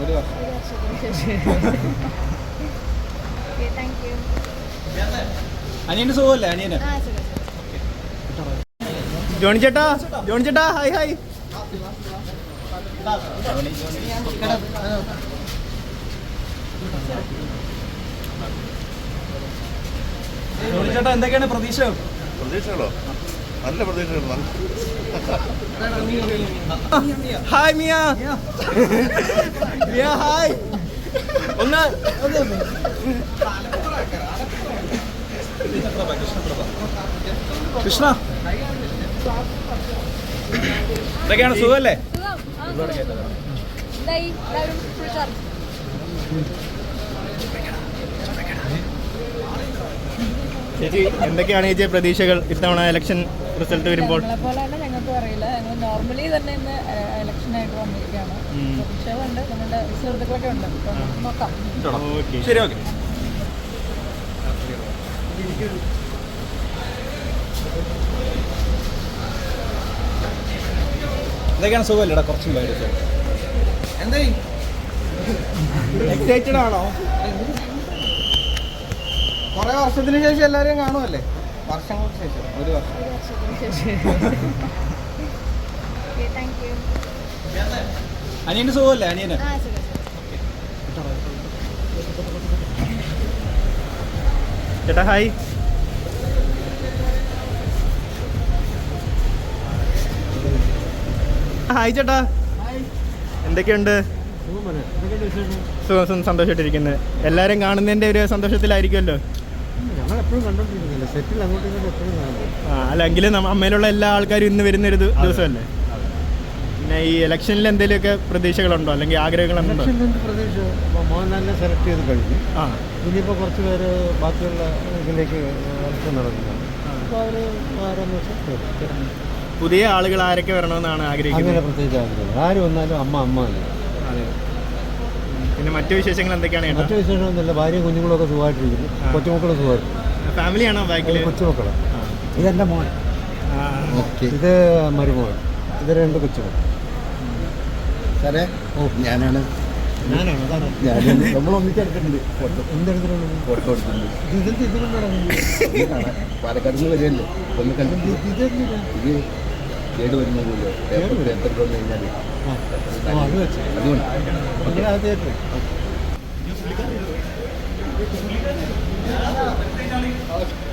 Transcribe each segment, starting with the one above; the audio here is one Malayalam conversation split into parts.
ഒരു വർഷം. വർഷത്തിന് അനിയന് സുഖമല്ലേ? അനിയന്? ജോണി ചേട്ടാ? ജോണി ചേട്ടാ ഹായ് ഹായ്. ജോണി ചേട്ടാ എന്തൊക്കെയാണ് പ്രതീക്ഷ പ്രതീക്ഷകളോ? നല്ല പ്രതീക്ഷയാണ് ഹായ് മിയ. മിയ ഹായ്. ഒന്ന്. കൃഷ്ണ. എന്തൊക്കെയാണ് സുഖല്ലേ? ചേച്ചി എന്തൊക്കെയാണ് ചേച്ചി പ്രതീക്ഷകൾ ഇത്തവണ ഇലക്ഷൻ റിസൾട്ട് വരുമ്പോൾ? പോലെ തന്നെ ഞങ്ങൾക്കും അറിയില്ല. ഞങ്ങൾ നോർമലി തന്നെ ഇന്ന് ഇലക്ഷനായിട്ട് വന്നിരിക്കുകയാണ്. പ്രതീക്ഷകളുണ്ട് നമ്മുടെ സുഹൃത്തുക്കളൊക്കെ ഉണ്ട്. നോക്കാം. ഓക്കെ. ശരി ഓക്കെ. എന്തൊക്കെയാണ് സുഖമല്ലേടാ കുറച്ചും പേര് എന്തായി? എക്സൈറ്റഡ് ആണോ? കുറെ വർഷത്തിന് ശേഷം എല്ലാവരെയും കാണുമല്ലേ വർഷങ്ങൾക്ക് ശേഷം ഒരു വർഷം. അനിയന് സുഖമല്ലേ? അനിയന്? ചേട്ടാ ഹായ് ഹായ് ചേട്ടാ. എന്തൊക്കെയുണ്ട്? സുഖം സന്തോഷമായിട്ടിരിക്കുന്നത് എല്ലാവരും കാണുന്നതിന്റെ ഒരു സന്തോഷത്തിലായിരിക്കുമല്ലോ. ഞങ്ങളെപ്പോഴും കണ്ടോണ്ടിരിക്കുന്നില്ല. സെറ്റിൽ അങ്ങോട്ടും ഇങ്ങോട്ടും എപ്പോഴും കാണുന്നു ആ അല്ലെങ്കിൽ അമ്മയിലുള്ള എല്ലാ ആൾക്കാരും ഇന്ന് വരുന്നൊരു ദിവസമല്ലേ? പിന്നെ ഈ ഇലക്ഷനിൽ എന്തെങ്കിലുമൊക്കെ പ്രതീക്ഷകളുണ്ടോ? അല്ലെങ്കിൽ ആഗ്രഹങ്ങളുണ്ടോ? ഇലക്ഷനിൽ എന്ത് പ്രതീക്ഷ? മോഹൻലാലിനെ സെലക്ട് ചെയ്ത് കഴിഞ്ഞു ആ. ഇനിയിപ്പോൾ കുറച്ച് പേര് ബാക്കിയുള്ള ഇതിലേക്ക് ഇലക്ഷൻ അപ്പോൾ അവർ ആരെന്ന് വെച്ചാൽ പുതിയ ആളുകൾ ആരൊക്കെ വരണമെന്നാണ് അങ്ങനെ ആഗ്രഹിക്കുന്നത് പ്രത്യേകിച്ച് ആഗ്രഹം ആര് വന്നാലും അമ്മ അമ്മ അതെ. പിന്നെ മറ്റു വിശേഷങ്ങൾ എന്തൊക്കെയാണ് മറ്റു ചേട്ടാ വിശേഷമൊന്നുമില്ല ഭാര്യയും കുഞ്ഞുങ്ങളൊക്കെ സുഖമായിട്ടിരിക്കുന്നു. കൊച്ചുമക്കളും സുഖമായിട്ടിരിക്കുന്നു. ഫാമിലിയാണോ ബാക്കിൽ കൊച്ചുമക്കളാണ് ഇതെന്റെ മോൻ. ഇത് മരുമോൻ. ഇത് രണ്ട് കൊച്ചുമക്കൾ സാറേ ഓ. ഞാനാണ്. ഞാനാണ്? നമ്മൾ ഒന്നിച്ചെടുത്തിട്ടുണ്ട് ഫോട്ടോ. എടുത്തിട്ടുണ്ട്. പാലക്കാട് നിന്ന് വരികയല്ലേ ഒന്ന് കണ്ടിട്ട് ഇത് കേട് വരുന്ന പോലെ പേപ്പർ എത്ര വന്നു കഴിഞ്ഞാൽ അതുകൊണ്ട്.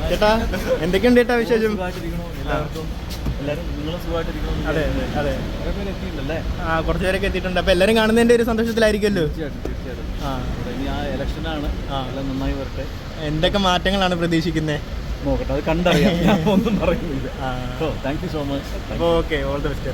ചേട്ടാ എന്തൊക്കെയുണ്ട് ചേട്ടാ വിശേഷം? അതെ അതെ. ആ കുറച്ച് പേരൊക്കെ എത്തിയിട്ടുണ്ട്. അപ്പൊ എല്ലാരും കാണുന്നതിന്റെ ഒരു സന്തോഷത്തിലായിരിക്കുമല്ലോ? നന്നായി വരട്ടെ. എന്തൊക്കെ മാറ്റങ്ങളാണ് പ്രതീക്ഷിക്കുന്നത് നോക്കട്ടെ അത് കണ്ടറിയാം. ഒന്നും പറയുന്നില്ല. താങ്ക് യു സോ മച്ച് അപ്പോൾ ഓക്കെ ഓൾ ദ ബെസ്റ്റ്